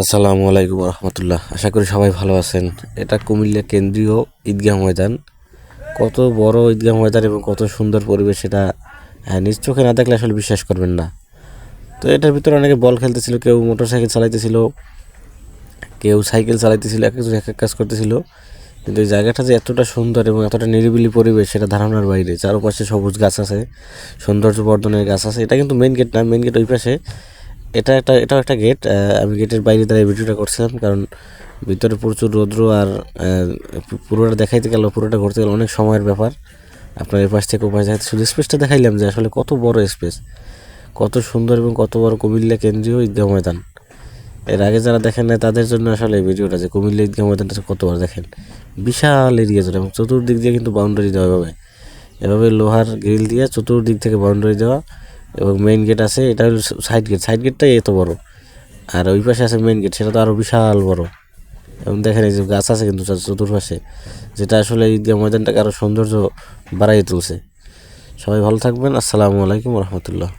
আসসালামু আলাইকুম রহমতুল্লাহ। আশা করি সবাই ভালো আছেন। এটা কুমিল্লা কেন্দ্রীয় ঈদগাহ ময়দান। কত বড় ঈদগাহ ময়দান এবং কত সুন্দর পরিবেশ এটা হ্যাঁ, নিজ চোখে না দেখলে আসলে বিশ্বাস করবেন না। তো এটার ভিতরে অনেকে বল খেলতেছিল কেউ মোটর সাইকেল চালাইতেছিল কেউ সাইকেল চালাইতেছিল এক একজন এক এক কাজ করতেছিল। কিন্তু এই জায়গাটা যে এতটা সুন্দর এবং এতটা নিরিবিলি পরিবেশ সেটা ধারণার বাইরে। চারপাশে সবুজ গাছ আছে সৌন্দর্য বর্ধনের গাছ আছে। এটা কিন্তু মেন গেট না মেন গেট ওই পাশে। এটা একটা, এটাও একটা গেট আমি গেটের বাইরে দাঁড়িয়ে ভিডিওটা করছিলাম, কারণ ভিতরে প্রচুর রৌদ্র আর পুরোটা দেখাইতে গেল, পুরোটা ঘুরতে গেলে, অনেক সময়ের ব্যাপার। আপনার এপাশ থেকে ওপাশ দেখাতে শুধু স্পেসটা দেখাইলাম যে আসলে কত বড় স্পেস কত সুন্দর এবং কত বড় কুমিল্লা কেন্দ্রীয় ঈদগাহ ময়দান। এর আগে যারা দেখেন না তাদের জন্য আসলে এই ভিডিওটা যে কুমিল্লা ঈদগাহ ময়দানটা কত বড়, দেখেন। বিশাল এরিয়া জুড়ে, এবং চতুর্দিক দিয়ে কিন্তু বাউন্ডারি দেওয়া এভাবে। এভাবে লোহার গ্রিল দিয়ে চতুর্দিক থেকে বাউন্ডারি দেওয়া এবং মেইন গেট আছে, এটা হলো সাইড গেট সাইড গেটটাই এত বড়। আর ওই পাশে আছে মেইন গেট সেটা তো আরও বিশাল বড়। এবং দেখেন এই যে গাছ আছে কিন্তু চতুর্পাশে, যেটা আসলে ঈদগাহ ময়দানটাকে আরও সৌন্দর্য বাড়াই তুলছে। সবাই ভালো থাকবেন, আসসালামু আলাইকুম রহমতুল্লাহ।